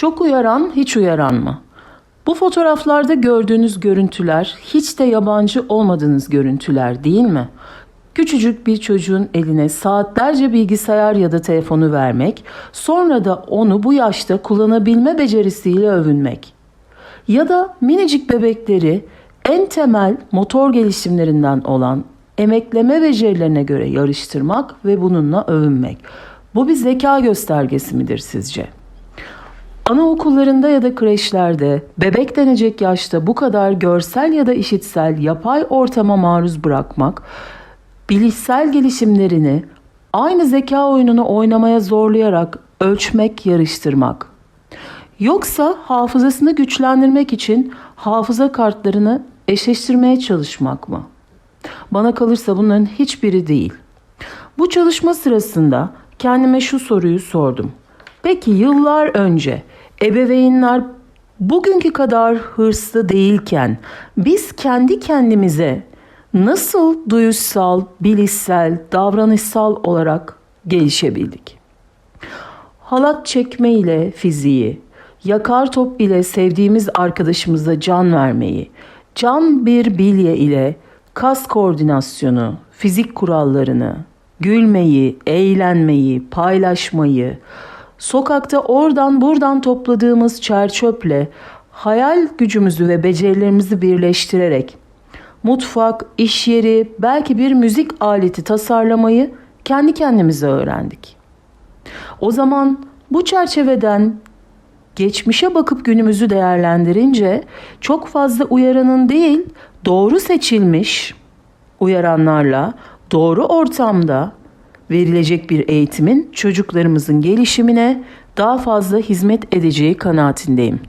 Çok uyaran, hiç uyaran mı? Bu fotoğraflarda gördüğünüz görüntüler hiç de yabancı olmadığınız görüntüler değil mi? Küçücük bir çocuğun eline saatlerce bilgisayar ya da telefonu vermek, sonra da onu bu yaşta kullanabilme becerisiyle övünmek. Ya da minicik bebekleri en temel motor gelişimlerinden olan emekleme becerilerine göre yarıştırmak ve bununla övünmek. Bu bir zeka göstergesi midir sizce? Anaokullarında ya da kreşlerde bebek denecek yaşta bu kadar görsel ya da işitsel yapay ortama maruz bırakmak, bilişsel gelişimlerini aynı zeka oyununu oynamaya zorlayarak ölçmek, yarıştırmak. Yoksa hafızasını güçlendirmek için hafıza kartlarını eşleştirmeye çalışmak mı? Bana kalırsa bunların hiçbiri değil. Bu çalışma sırasında kendime şu soruyu sordum. Peki yıllar önce ebeveynler bugünkü kadar hırslı değilken biz kendi kendimize nasıl duyuşsal, bilişsel, davranışsal olarak gelişebildik? Halat çekme ile fiziği, yakar top ile sevdiğimiz arkadaşımıza can vermeyi, can bir bilye ile kas koordinasyonu, fizik kurallarını, gülmeyi, eğlenmeyi, paylaşmayı, sokakta oradan buradan topladığımız çerçöple hayal gücümüzü ve becerilerimizi birleştirerek mutfak, iş yeri, belki bir müzik aleti tasarlamayı kendi kendimize öğrendik. O zaman bu çerçeveden geçmişe bakıp günümüzü değerlendirince çok fazla uyaranın değil, doğru seçilmiş uyaranlarla doğru ortamda verilecek bir eğitimin çocuklarımızın gelişimine daha fazla hizmet edeceği kanaatindeyim.